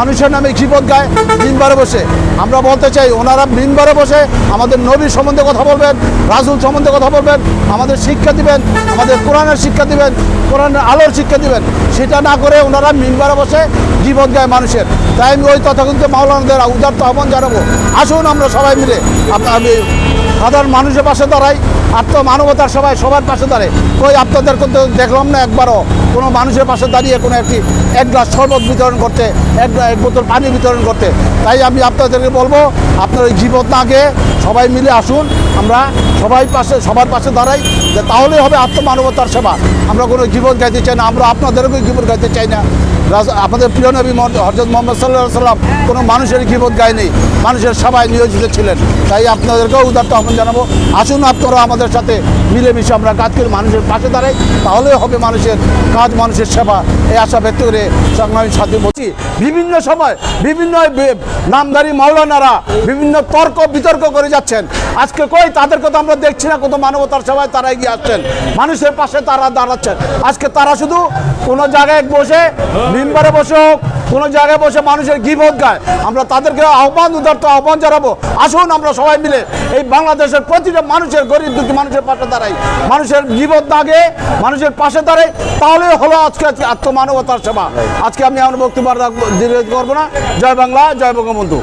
মানুষের নামে জীবত গায়, মিনবারে বসে। আমরা বলতে চাই, ওনারা মিনবারে বসে আমাদের নবীর সম্বন্ধে কথা বলবেন রাজুল সম্বন্ধে কথা বলবেন, আমাদের শিক্ষা দিবেন, আমাদের কোরআনের শিক্ষা দিবেন, কোরআনের আলোর শিক্ষা দিবেন। সেটা না করে ওনারা মিনবারে বসে জীবন গায় মানুষের। তাই আমি ওই তথাকথিত মাওলানাদের উদার্ত আহ্বান জানাব। আসুন আমরা সবাই মিলে আপ- আমি সাধারণ মানুষের পাশে দাঁড়াই আত্মমানবতার সবাই সবার পাশে দাঁড়ায়। কই আপনাদের কিন্তু দেখলাম না একবারও? কোনো মানুষের পাশে দাঁড়িয়ে কোনো একটি এক গ্লাস শরবত বিতরণ করতে, এক এক বোতল পানি বিতরণ করতে। তাই আমি আপনাদেরকে বলব, আপনার ওই জীবন না গিয়ে সবাই মিলে আসুন আমরা সবাই পাশে, সবার পাশে দাঁড়াই, যে তাহলে হবে আত্মমানবতার সেবা। আমরা কোনো জীবন গাইতে চাই না, আমরা আপনাদেরকে জীবন গাইতে চাই না। আমাদের প্রিয় নবী হজরত মোহাম্মদ সাল্লাহ সাল্লাম কোনো মানুষের জীবন গায়নি, মানুষের সবাই নিয়োজিত ছিলেন। তাই আপনাদেরকেও উদারতা আহ্বান জানাব। আসুন আপনারা আমাদের সাথে মিলেমিশে আমরা কাজ করি, মানুষের পাশে দাঁড়াই তাহলে হবে মানুষের কাজ, মানুষের সেবা। এই আশা ব্যক্ত করে সংগ্রামী সাথে বলছি, বিভিন্ন সময় বিভিন্ন নামধারী মাওলানারা বিভিন্ন তর্ক বিতর্ক করে যাচ্ছেন। আজকে কই তাদের কথা আমরা দেখছি না, কত মানবতার সভায় তারা এগিয়ে আসছেন। মানুষের পাশে তারা দাঁড়াচ্ছেন। আজকে তারা শুধু কোনো জায়গায় বসে, মেম্বারে বসে হোক কোনো জায়গায় বসে মানুষের গিবোধ গায়। আমরা তাদেরকে আহ্বান উদার্ত আহ্বান জানাব। আসুন আমরা সবাই মিলে এই বাংলাদেশের প্রতিটা মানুষের, গরিব দুঃখী মানুষের পাশে দাঁড়াই। মানুষের গিবোধ দাগে, মানুষের পাশে দাঁড়াই। তাহলে হলো আজকে আত্মমানবতার সেবা। আজকে আমি আমার বক্তব্য করব না। জয় বাংলা, জয় বঙ্গবন্ধু।